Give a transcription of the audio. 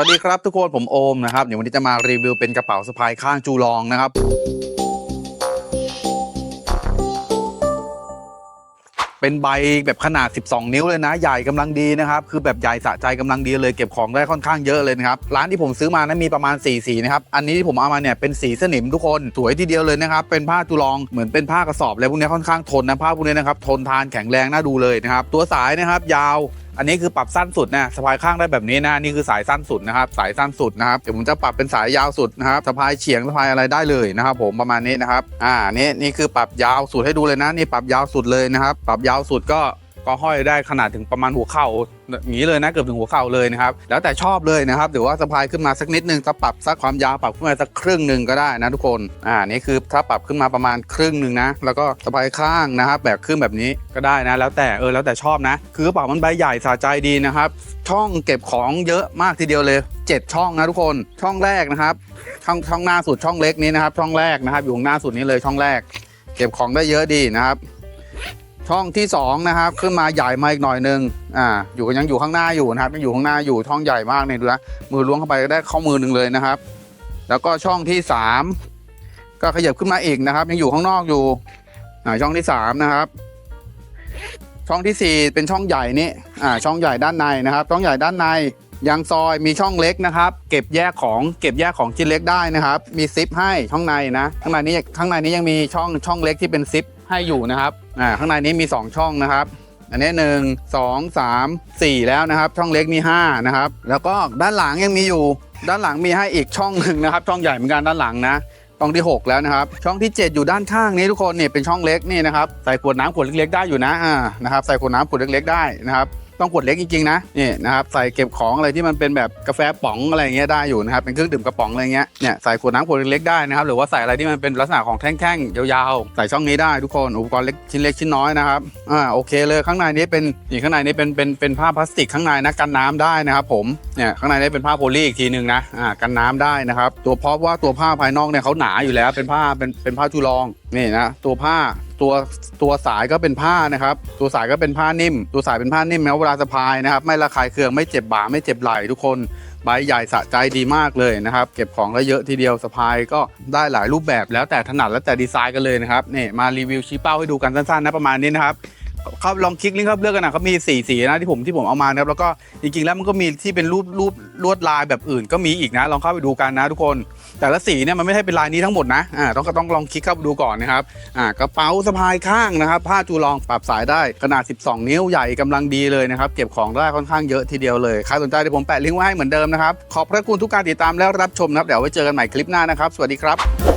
วัสดีครับทุกคนผมโอมนะครับเดี๋ยววันนี้จะมารีวิวเป็นกระเป๋าสะพายข้างจูลองนะครับ เป็นใบแบบขนาด 12 นิ้วเลยนะ ใหญ่กำลังดีนะครับ คือแบบใหญ่สะใจกำลังดีเลยเก็บของได้ค่อนข้างเยอะเลยนะครับ ร้านที่ผมซื้อมานะมีประมาณ4สีนะครับ อันนี้ที่ผมเอามาเนี่ยเป็นสีสนิมทุกคนสวยทีเดียวเลยนะครับ เป็นผ้าจูลองเหมือนเป็นผ้ากระสอบอะไรพวกนี้ค่อนข้างทนนะผ้าพวกนี้นะครับทนทานแข็งแรงน่าดูเลยนะครับตัวสายนะครับยาว อันนี้คือปรับสั้นสุดนะสะพายข้างได้แบบนี้นะนี่คือสายสั้นสุดนะครับสายสั้นสุดนะครับเดี๋ยวผมจะปรับเป็นสายยาวสุดนะครับสะพายเฉียงสะพายอะไรได้เลยนะครับ ผมประมาณนี้นะครับอ่านี่นี่คือปรับยาวสุดให้ดูเลยนะนี่ปรับยาวสุดเลยนะครับ ปรับยาวสุดก็ ก็ห้อยได้ขนาดถึงประมาณหัวเข่าอย่างนี้เลยนะเกือบถึงหัวเข่าเลยนะครับแล้วแต่ชอบเลยนะครับหรือว่าสะพายขึ้นมาสักนิดนึงถ้าปรับสักความยาวปรับขึ้นมาสักครึ่งหนึ่งก็ได้นะทุกคนอ่านี่คือถ้าปรับขึ้นมาประมาณครึ่งหนึ่งนะแล้วก็สะพายข้างนะครับแบบขึ้นแบบนี้ก็ได้นะ แล้วแต่เออแล้วแต่ชอบนะ คือกระเป๋ามันใบใหญ่สะใจดีนะครับช่องเก็บของเยอะมากทีเดียวเลย 7 ช่องนะทุกคนช่องแรกนะครับช่องช่องหน้าสุดช่องเล็กนี้นะครับช่องแรกนะครับอยู่ข้างหน้าสุดนี้เลยช่องแรก เก็บของได้เยอะดีนะครับ ช่องที่สองนะครับขึ้นมาใหญ่มาอีกหน่อยนึงอ่าอยู่ยังอยู่ข้างหน้าอยู่นะครับยังอยู่ข้างหน้าอยู่ช่องใหญ่มากเนี่ยดูนะมือล้วงเข้าไปก็ได้ข้อมือหนึ่งเลยนะครับ แล้วก็ช่องที่สามก็ขยับขึ้นมาอีกนะครับ ยังอยู่ข้างนอกอยู่อ่าช่องที่สามนะครับช่องที่สี่เป็นช่องใหญ่นี่อ่าช่องใหญ่ด้านในนะครับ ช่องใหญ่ด้านในยังซอยมีช่องเล็กนะครับ เก็บแยกของเก็บแยกของชิ้นเล็กได้นะครับ มีซิปให้ช่องในนะข้างในนี้ข้างในนี้ยังมีช่องช่องเล็กที่เป็นซิป ให้อยู่นะครับอ่าข้างในนี้มี 2 ช่องนะครับ อันนี้หนึ่งสองสามสี่แล้วนะครับ ช่องเล็กมีห้านะครับแล้วก็ด้านหลังยังมีอยู่ ด้านหลังมีให้อีกช่องหนึ่งนะครับ ช่องใหญ่เหมือนกันด้านหลังนะช่องที่ 6 แล้วนะครับ ช่องที่ 7 อยู่ด้านข้างนี้ทุกคนเนี่ยเป็นช่องเล็กนี่นะครับใส่ขวดน้ำขวดเล็กๆได้อยู่นะอ่านะครับใส่ขวดน้ำขวดเล็กๆได้นะครับ ต้องขวดเล็กจริงๆนะนี่นะครับใส่เก็บของอะไรที่มันเป็นแบบกาแฟป๋องอะไรอย่างเงี้ยได้อยู่นะครับเป็นเครื่องดื่มกระป๋องอะไรเงี้ยเนี่ยใส่ขวดน้ำขวดเล็กๆได้นะครับหรือว่าใส่อะไรที่มันเป็นลักษณะของแท่งๆยาวๆ ใส่ช่องนี้ได้ทุกคนอุปกรณ์เล็กชิ้นเล็กชิ้นน้อยนะครับอ่าโอเคเลยข้างในนี้เป็นนี่ข้างในนี้เป็นเป็นเป็นผ้าพลาสติกข้างในนะกันน้ำได้นะครับผมเนี่ยข้างในนี้เป็นผ้าโพลีอีกทีหนึ่งนะอ่ากันน้ำได้นะครับตัวเพราะว่าตัวผ้าภายนอกเนี่ยเขาหนาอยู่แล้วเป็นผ้าเป็นเป็นผ้าจูลองนี่นะตัวผ้า ตัวตัวสายก็เป็นผ้านะครับ ตัวสายก็เป็นผ้านิ่ม ตัวสายเป็นผ้านิ่มแม้วเวลาสะพายนะครับ ไม่ระคายเคืองไม่เจ็บบ่าไม่เจ็บไหล่ทุกคนใบใหญ่สะใจดีมากเลยนะครับ เก็บของได้เยอะทีเดียวสะพายก็ได้หลายรูปแบบแล้วแต่ถนัดแล้วแต่ดีไซน์กันเลยนะครับนี่มารีวิวชี้เป้าให้ดูกันสั้นๆนะประมาณนี้นะครับ เขาลองคลิกลิงก์เขาเลือกกันนะเขามีสีสีนะที่ผมที่ผมเอามานะครับแล้วก็จริงๆแล้วมันก็มีที่เป็นรูปรูปลวดลายแบบอื่น ก็มีอีกนะลองเข้าไปดูกันนะทุกคน แต่ละสีเนี่ยมันไม่ใช่เป็นลายนี้ทั้งหมดนะอ่าต้องก็ต้องลองคลิกเข้าไปดูก่อนนะครับอ่ากระเป๋าสะพายข้างนะครับ ผ้าจูลองปรับสายได้ขนาด 12 นิ้วใหญ่กำลังดีเลยนะครับเก็บของได้ค่อนข้างเยอะทีเดียวเลยใครสนใจเดี๋ยวผมแปะลิงก์ไว้ให้เหมือนเดิมนะครับขอบพระคุณทุกการติดตามแล้วรับชมนะครับเดี๋ยวไว้เจอกันใหม่คลิปหน้านะครับสวัสดีครับ